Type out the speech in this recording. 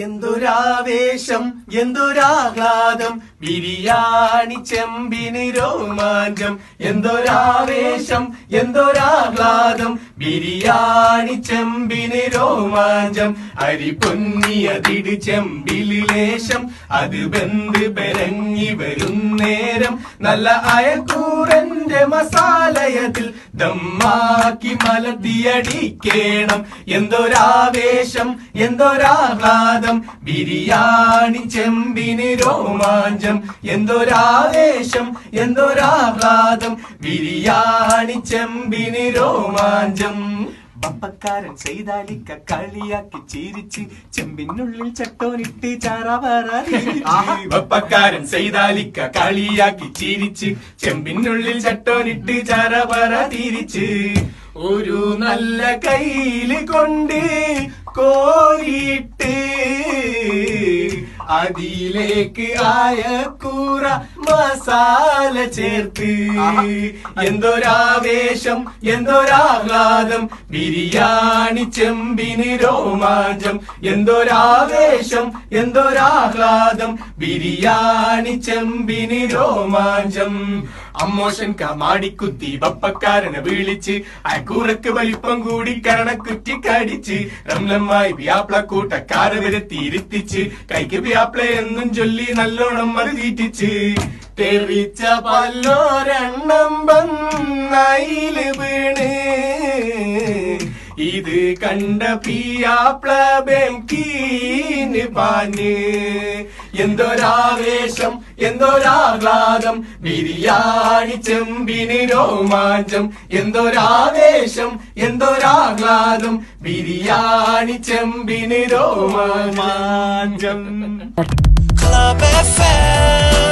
എന്തൊരാവേശം എന്തൊരാഹ്ലാദം ബിരിയാണി ചെമ്പിന് രോമാഞ്ചം. എന്തൊരാവേശം എന്തൊരാഹ്ലാദം ബിരിയാണി ചെമ്പിന് രോമാഞ്ചം അരി പൊന്നിയതിട് ചെമ്പിൽ ലേശം. അത് ബന്ധ് പെരങ്ങി വരും നേരം. നല്ല അയക്കൂറന്റെ മസാലയത്തിൽ ദമ്മാക്കി മലത്തിയടിക്കേണം എന്തൊരാവേശം എന്തൊരാഹ്ലാദം. ബിരിയാണി ചെമ്പിന് രോമാഞ്ചം എന്തൊരാവേശം എന്തൊരാഹ്ലാദം. ബിരിയാണി ചെമ്പിന് രോമാഞ്ചം. പപ്പക്കാരൻ ചെയ്താലിക്ക കളിയാക്കി ചിരിച്ച് ചെമ്പിനുള്ളിൽ ചട്ടോനിട്ട് ബപ്പക്കാരൻ ചെയ്താലിക്ക കളിയാക്കി ചിരിച്ച് ചെമ്പിനുള്ളിൽ ചട്ടോനിട്ട് ചാറാവാറ തിരിച്ച്. ഒരു നല്ല കയ്യിൽ കൊണ്ട് കോരിയിട്ട് അതിലേക്ക് ആയക്കൂറ മസാല ചേർത്ത്. എന്തൊരാവേശം എന്തൊരാഹ്ലാദം. ബിരിയാണി ചെമ്പിന് രോമാഞ്ചം. എന്തൊരാവേശം എന്തൊരാഹ്ലാദം. ബിരിയാണി ചെമ്പിന് രോമാഞ്ചം. അമ്മോഷൻ കമാടിക്കുത്തി ബപ്പക്കാരനെ വിളിച്ച് അക്കൂറക്ക് വലിപ്പം കൂടി കരണക്കുറ്റി കടിച്ച് റംലമ്മായി വ്യാപ്ല കൂട്ടക്കാരെ വരെ തിരുത്തിച്ച് കൈക്ക് വ്യാപ്ല എന്നും ചൊല്ലി നല്ലോണം അത് തീറ്റിച്ച് തെറിച്ച പല്ലോരെണ്ണം വന്നയിൽ വീണ്. ഇത് കണ്ട പിയാപ്ല ബെങ്കീന് പാഞ്ഞ്. എന്തൊരാവേശം എന്തൊരാഹ്ലാദം ബിരിയാണി ചെമ്പിന് രോമാഞ്ചം. എന്തൊരാവേശം എന്തൊരാഹ്ലാദം ബിരിയാണി ചെമ്പിന് രോമാഞ്ചം. Club FM